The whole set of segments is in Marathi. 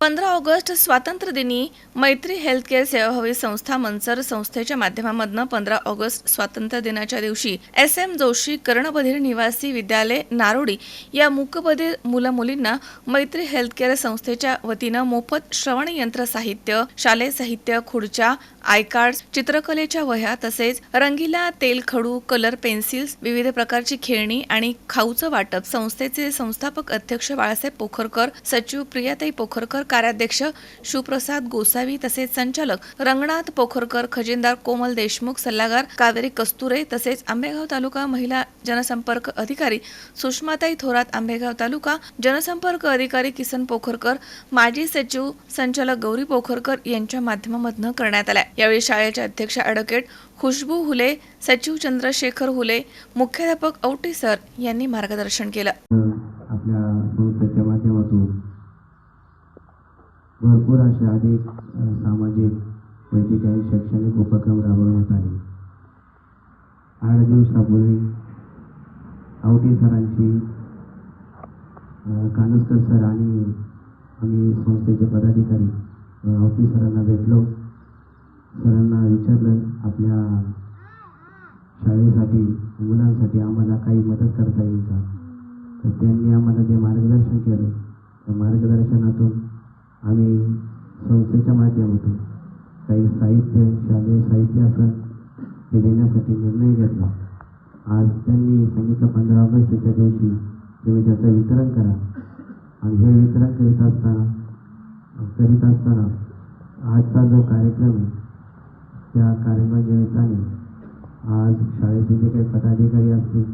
पंधरा ऑगस्ट स्वातंत्र्य दिनी मैत्री हेल्थकेअर सेवाभावी संस्था मंचर संस्थेच्या माध्यमामधनं पंधरा ऑगस्ट स्वातंत्र्य दिनाच्या दिवशी एस एम जोशी कर्णबधीर निवासी विद्यालय नारोडी या मुकबधीर मुलं मुलींना मैत्री हेल्थकेअर संस्थेच्या वतीनं मोफत श्रवण यंत्र साहित्य शालेय साहित्य खुर्च्या आय कार्ड चित्रकलेच्या वह्या तसेच रंगीला तेल खडू कलर पेन्सिल्स विविध प्रकारची खेळणी आणि खाऊचं वाटप संस्थेचे संस्थापक अध्यक्ष बाळासाहेब पोखरकर सचिव प्रियाताई पोखरकर कार्याध्यक्ष शिवप्रसाद गोसावी तसेच संचालक रंगनाथ पोखरकर खजिनदार कोमल देशमुख सल्लागार कावेरी कस्तुरे तसेच आंबेगाव तालुका महिला जनसंपर्क अधिकारी सुषमाताई थोरात आंबेगाव तालुका जनसंपर्क अधिकारी किसन पोखरकर माजी सचिव संचालक गौरी पोखरकर यांच्या माध्यमामधनं करण्यात आल्या. यावेळी शाळेच्या अध्यक्ष अॅडव्होकेट खुशबू हुले सचिव चंद्रशेखर हुले मुख्याध्यापक औटे सर यांनी मार्गदर्शन केलं आपल्या संस्थेच्या माध्यमातून भरपूर असे अनेक सामाजिक वैद्यकीय शैक्षणिक उपक्रम राबवण्यात आले. आठ दिवसापूर्वी आवटी सरांची अ, सर आणि आम्ही संस्थेचे पदाधिकारी अ, आवटी सरांना भेटलो. सरांना विचारलं आपल्या शाळेसाठी मुलांसाठी आम्हाला काही मदत करता येईल का? तर त्यांनी आम्हाला जे मार्गदर्शन केलं त्या मार्गदर्शनातून आम्ही संस्थेच्या माध्यमातून काही साहित्य शालेय साहित्य असं ते देण्यासाठी निर्णय घेतला. आज त्यांनी सांगितलं पंधरा ऑगस्टच्या दिवशी तुम्ही त्याचं वितरण करा. आणि हे वितरण करीत असताना करीत असताना आजचा जो कार्यक्रम आहे त्या कार्यक्रमाच्या निमित्ताने आज शाळेचे जे काही पदाधिकारी असतील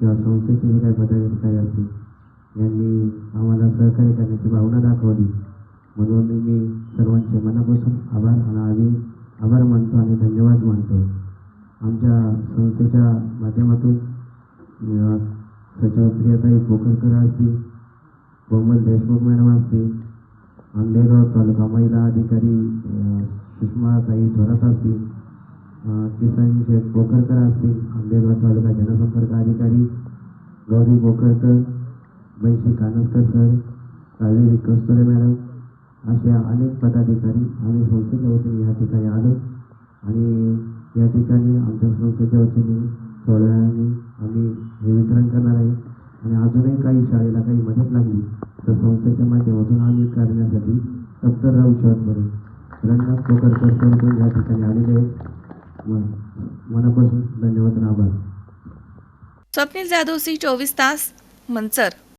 किंवा संस्थेचे जे काही पदाधिकारी असतील यांनी आम्हाला सहकार्य करण्याची भावना दाखवली. म्हणून मी सर्वांचे मनापासून आभार आणि आम्ही आभार मानतो आणि धन्यवाद मानतो. आमच्या संस्थेच्या माध्यमातून सचिव प्रियाताई पोखरकर असतील कोमल देशमुख मॅडम असतील आंबेगाव तालुका महिला अधिकारी सुषमाताई थोरात असतील किसन शेख पोखरकर असतील आंबेगाव तालुका जनसंपर्क अधिकारी गौरी पोखरकर बनशी कानसकर सर कावेरी कस्तुरे मॅडम अशा अनेक पदाधिकारी आम्ही संस्थेच्या वतीने या ठिकाणी आले. आणि या ठिकाणी आमच्या संस्थेच्या वतीने थोड्या वेळाने आम्ही हे वितरण करणार आहे. आणि अजूनही काही शाळेला काही मदत लागली तर संस्थेच्या माध्यमातून आम्ही करण्यासाठी तत्पर राहू शहर रंगनाथ कोकरकर सर पण या ठिकाणी आलेले आहेत. मनापासून धन्यवाद आभार. स्वप्नील जाधव सी चोवीस तास मंचर.